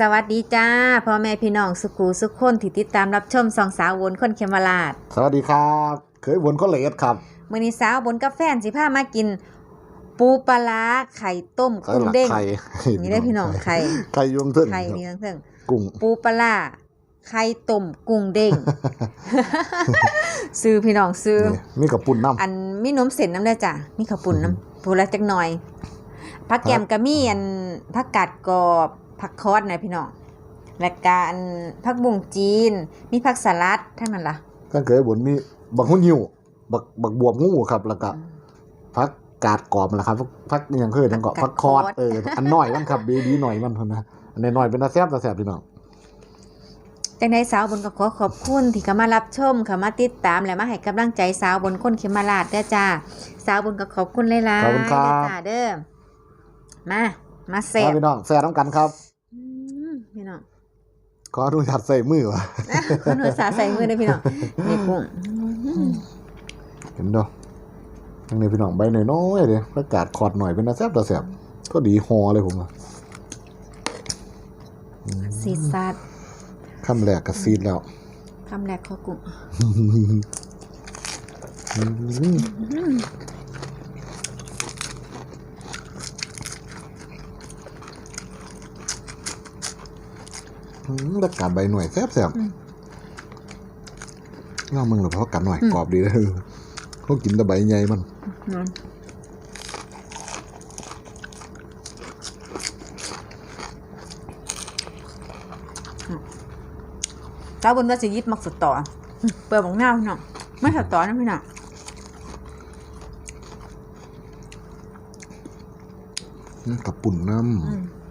สวัสดีจ้าพ่อแม่พี่น้องสุขูสุขคนที่ติดตามรับชมสองสาววนคนเขมราชสวัสดีครับ เคยวนคนละเอียดครับมื้อนี้สาวบนกาแฟนสิพามากิน ปูปลาร้าไข่ต้มใครกุ้งหลักเด้งไข่นี่ได้พี่น้องไข่ไข่ยวงเพิ่งไข่นี่ทั้งเทิงกุ้งปูปลาร้าไข่ต้มกุ้งเด้งซื้อพี่น้องซื้อนี่มีกับปุ่นน้ำอันมีนมเส้นน้ำได้อจ้ะมีข้าวปุ่นน้ำปูละจักหน่อยผักแกมก็มีอันผักกาดกรอบ ผักคอสนะพี่น้องและกอันผักบุ้งจีน มีผักสลัดทั้งนั้นล่ะท่านเคยวนมีบักหุ่นยิวบักบักบวบงูครับแล้วก็พักกาดกรอบนั่นแหละครับพักอยังเคยทั้งเกาะผัพักกกาดคอร์ดคอร์ดเอออันน้อยมันครับเบบี้หน่อยมันเท่านะอันน้อยๆเป็นตาแซ่บตาแซ่บพี่น้องจังไดสาวบนก็ขอขอบคุณที่เข้ามารับชมเข้ามาติดตามและมาให้กำลังใจสาวบนคนเขมาลาดเด้อจ้า สาวบนก็ขอบคุณหลายๆขอบคุณครับเด้อจ้าเด้อมา มาเสคพรับพี่น้องแซ่บน้ำกันครับอืมพี่น้องขออนุญาตใส่มือวะคนหัวสาใส่มือเด้อพี่น้องนี่กุ้งอืมเห็นเด้อยังในพี่น้องใบน้อยๆเลยพักกาดคอร์ดหน่อยเป็นตาแซ่บตาแซ่บก็ดีฮอเลยผมว่าซีดซาดคำแรกกับซีดแล้วคำแรกขอกุ้ง แล้วกัดใบหน่วยแซ่บแซ่บเงามึงหรือเพราะกัดหน่อยกรอบดีเลยเขากินแต่ใบใหญ่มันอืมสาวบนว่าสิยิบมักสดต่ออืมเปิดบังหน้าพี่น้องไม่สดต่อนะพี่น้องอืมกับปุ่นน้อืมำ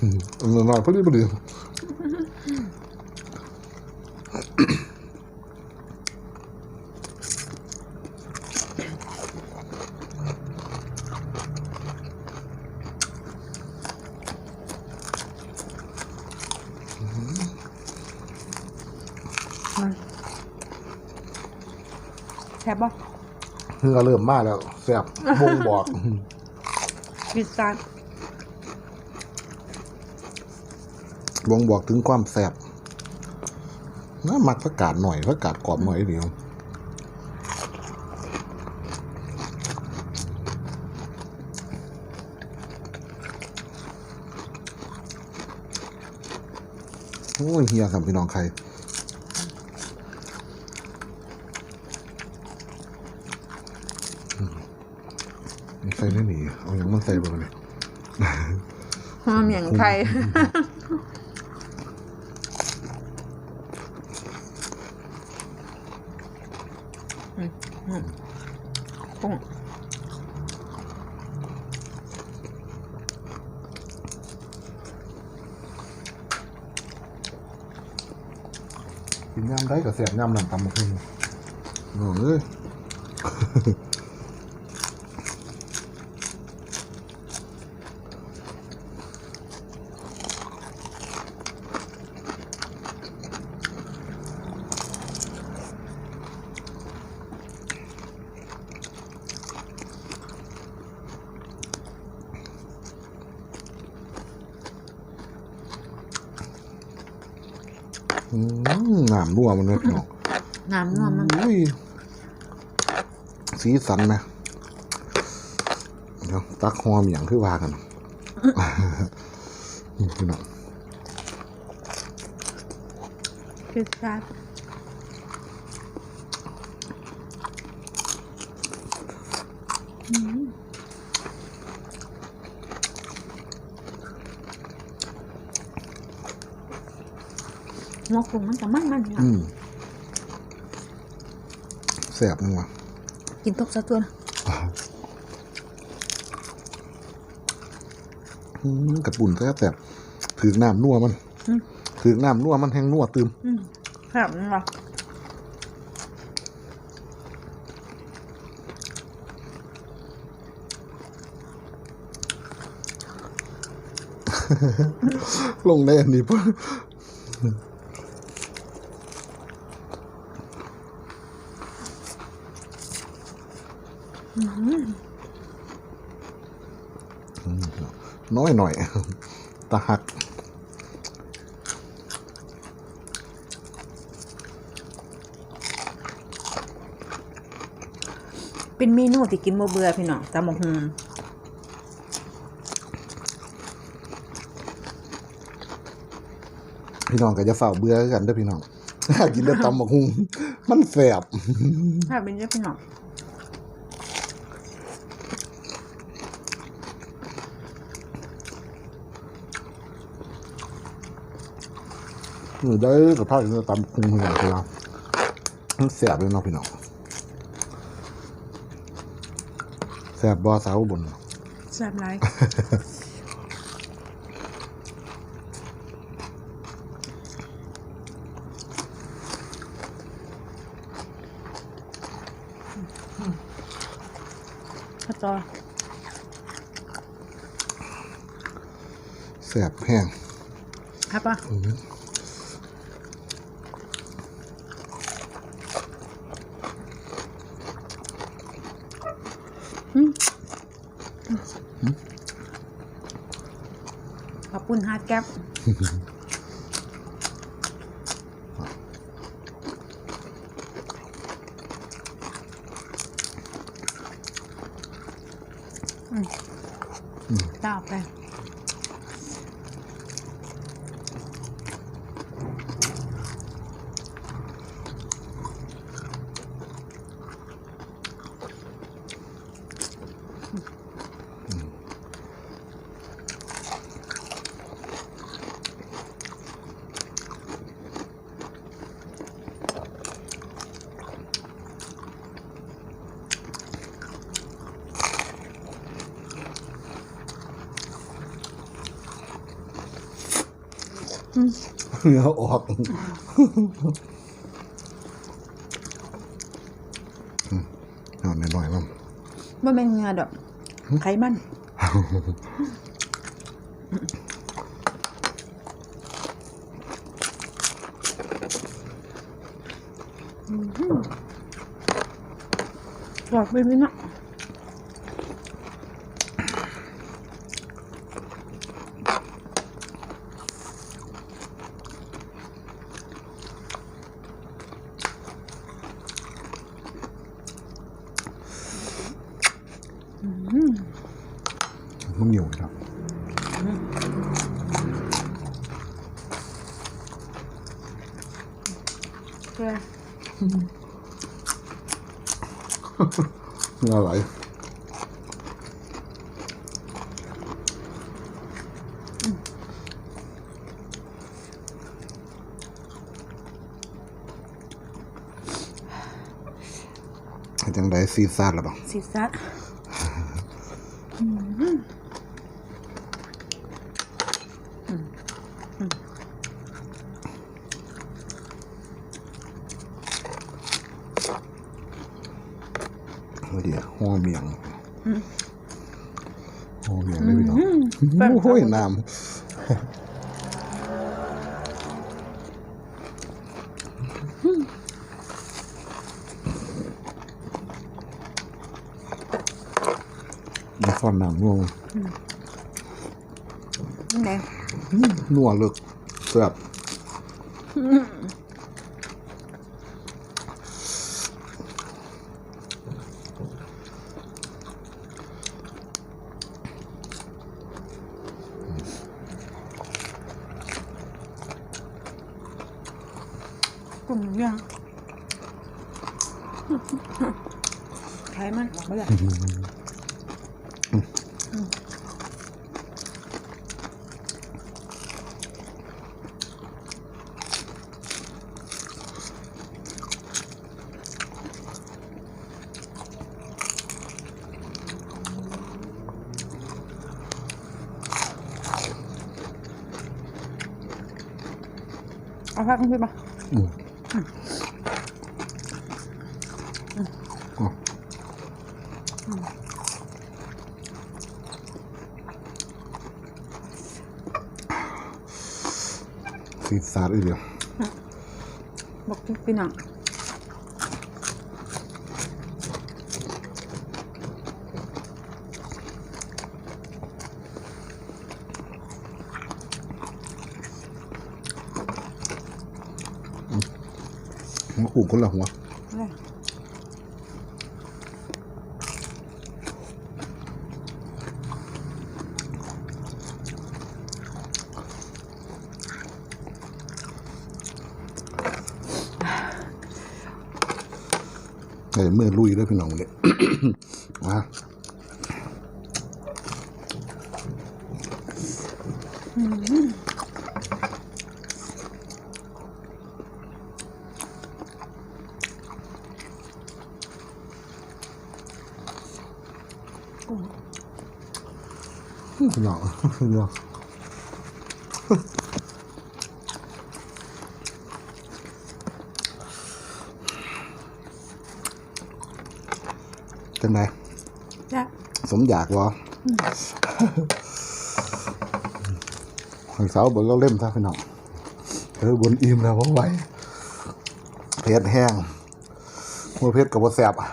อืมอันนั้นหน่อยพอดีพอดี แซ่บป่ะเพิ่งก็เริ่มมาแล้วแซ่บวงบอกพิซซ่าวงบอกถึงความแซ่บน่ามักผักกาดหน่อยผักกาดกรอบหน่อยเดียวโอ้ยเฮียครับพี่น้องใคร มันใส่ได้หนีเอาอย่างมันใส่ไปเลยหอมอย่างไทยอืมอืมกุ้งกินย่ำได้กับเสียบย่ำนำตำมะพร้าวโอ้เอ้ย อืมน้ำนัวมันเลยพี่น้องน้ำนวลมันอุ้ยสีสันนะเดี๋ยวตักหอมอย่างคือว่ากันนี่พี่น้องพิซซ่า หัวกุงมันจะมันมันอืมแสบนึงว่ะกินตกซะตัวนะอืมกระปุ่นแสบแสบถือน้ำนัวมันถือน้ำนัวมันแห้งนัวตืมอืมแบบนี้ว่ะลงแน่นนี่เพิ่น อยหน่อยตาหักเป็นเมนูที่กินบ่เบื่อพี่น้องตำบักหุ่งพี่น้องก็จะเฝ้าเบื่อกันเด้อพี่น้องกินได้ตำบักหุงมันแสบถ้าเป็นเรื่องพี่น้อง มือได้กับภาพนี้ตำบักหุงอย่างเดียวมันแสบเลยเนาะพี่น้องแสบบอสาวบนแซ่บหลายข้าจอแสบแห้งครับป่ะ ขอบคุณฮาร์ดแก๊ปตาออกไป เนื้อออกอืมเอาหน่อยๆมั้งบ่แม่นเหงาดอกไขมันบอกไปไหมนะ มันเหนียวครับเพื่ออร่อยจังไดซีซ่าหรือเปล่าซีซั ดเฮ้ยห่อเมียงห่อเมียงเลยพี่น้องโอ้ยน้ำมาซ่อนน้ำนัวนี่ไงนัวเลึกแซ่บ ลุ่มยังไขมันออ สีสาดอีกเดียวบอกพี่น้ง หัวกูคนละหัวเลยเอ้ยมือลุยด้วยพี่น้องเนี่ยมากุ้ง พี่น้องพี่น้องเป็นไงจ้ะสมอยากวะหอยสาวบนเราเล่มซะพี่น้องเออบนอิ่มแล้วเพราะไหวเพชรแห้งหัวเพชรกับบแสบให้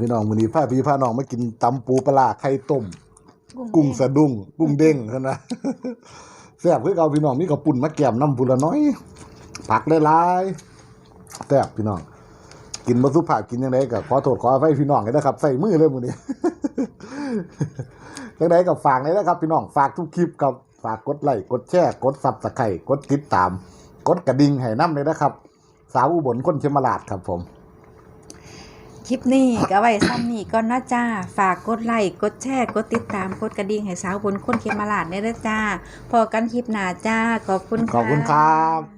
พี่น้องมื้อนี้พาพี่พาน้องมากินตำปูปลาร้าไข่ต้ม กุ้งสะดุ้ง กุ้งเด้งเท่านะแซ่บคือเอาพี่น้องมีกระปุ่นมาแกมน้ำพุละน้อย ผักหลายๆแซ่บพี่น้อง กินมาสุภาพกินยังไงก็ขอโทษขออภัยพี่น้องเลยนะครับ ใส่มือเลยมื้อนี้ยังไงก็ฝากเลยนะครับ พี่น้องฝากทุกคลิปครับฝากกดไลค์กดแชร์กดซับสไครต์กดติดตาม กดกระดิ่งให้น้ำเลยนะครับ สาวอุบลคนเชมราดครับผม คลิปนี้ก็ไว้ซ้ำนี่ก่อนนะจ้า ฝากกดไลค์กดแชร์กดติดตามกดกระดิ่งให้สาวบนคนเขมราดได้เด้อจ้า พอกันคลิปหน้าจ้า ขอบคุณขอบคุณครับ